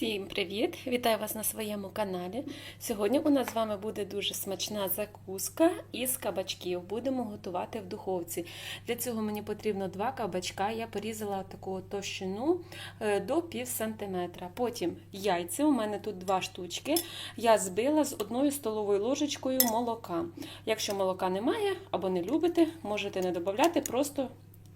Всім привіт! Вітаю вас на своєму каналі. Сьогодні у нас з вами буде дуже смачна закуска із кабачків. Будемо готувати в духовці. Для цього мені потрібно два кабачка. Я порізала таку товщину е, до пів сантиметра. Потім яйця. У мене тут два штучки. Я збила з одною столовою ложечкою молока. Якщо молока немає або не любите, можете не додати, просто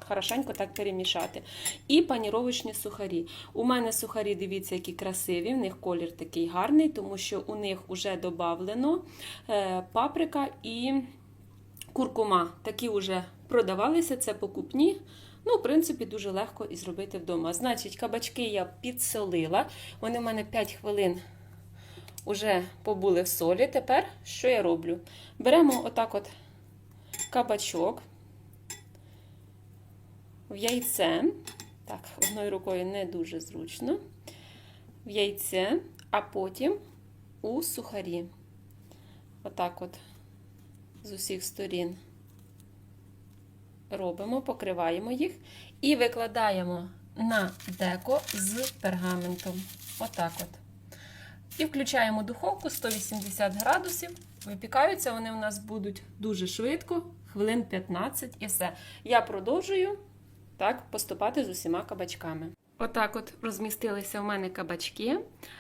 хорошенько так перемішати. І паніровочні сухарі. У мене сухарі, дивіться, які красиві, в них колір такий гарний, тому що у них вже додавлено е, паприка і куркума. Такі вже продавалися, це покупні. Ну, в принципі, дуже легко і зробити вдома. Значить, кабачки я підсолила. Вони в мене 5 хвилин вже побули в солі. Тепер що я роблю? Беремо отак от кабачок в яйце. Так, одною рукою не дуже зручно. В яйце, а потім у сухарі. Отак от з усіх сторін робимо, покриваємо їх і викладаємо на деко з пергаментом. Отак от. І включаємо духовку 180 градусів. Випікаються вони у нас будуть дуже швидко, хвилин 15 і все. Я продовжую так поступати з усіма кабачками. Отак от розмістилися в мене кабачки.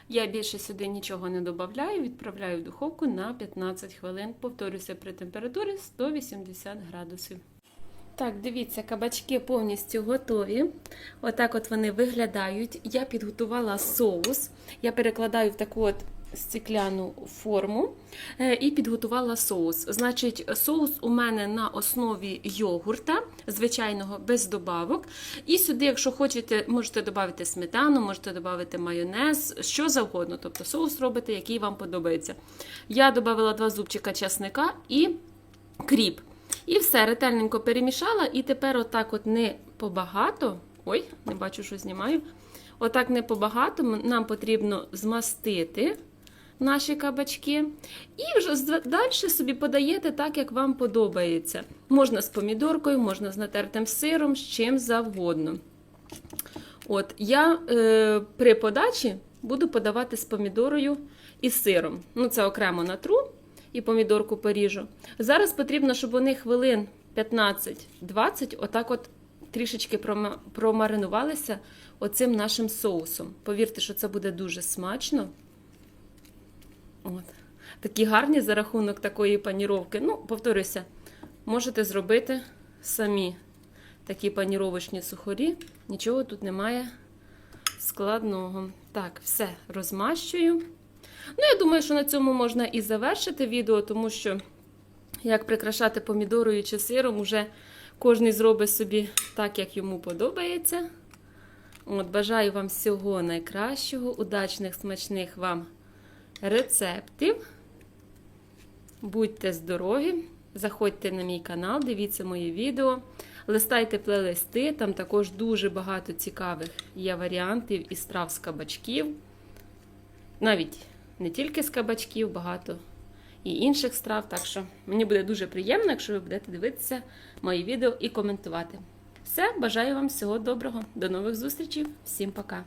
Я більше сюди нічого не додаю, відправляю в духовку на 15 хвилин. Повторюся при температурі 180 градусів. Так, дивіться, кабачки повністю готові. Отак от вони виглядають. Я підготувала соус. Я перекладаю в таку от стекляну форму е, і підготувала соус. Значить, соус у мене на основі йогурта, звичайного, без добавок. І сюди, якщо хочете, можете додати сметану, можете додати майонез, що завгодно. Тобто соус робите, який вам подобається. Я додала два зубчика часника і кріп. І все ретельненько перемішала, і тепер отак от не побагато. Ой, не бачу, що знімаю. Отак не побагато нам потрібно змастити наші кабачки. І вже далі собі подаєте так, як вам подобається. Можна з помідоркою, можна з натертим сиром, з чим завгодно. От, Я е, при подачі буду подавати з помідорою і сиром. Ну, це окремо натру і помідорку поріжу. Зараз потрібно, щоб вони хвилин 15-20 отак от трішечки промаринувалися оцим нашим соусом. Повірте, що це буде дуже смачно. От. Такі гарні за рахунок такої паніровки. Ну, повторюся, можете зробити самі такі паніровочні сухарі. Нічого тут немає складного. Так, все розмащую. Ну, я думаю, що на цьому можна і завершити відео, тому що, як прикрашати помідорою чи сиром, уже кожен зробить собі так, як йому подобається. От, Бажаю вам всього найкращого, удачних, смачних вам рецептів. Будьте здорові! Заходьте на мій канал, дивіться мої відео, листайте плейлисти, там також дуже багато цікавих є варіантів і страв з кабачків. Навіть не тільки з кабачків, багато і інших страв. Так що мені буде дуже приємно, якщо ви будете дивитися мої відео і коментувати. Все, бажаю вам всього доброго, до нових зустрічей, всім пока!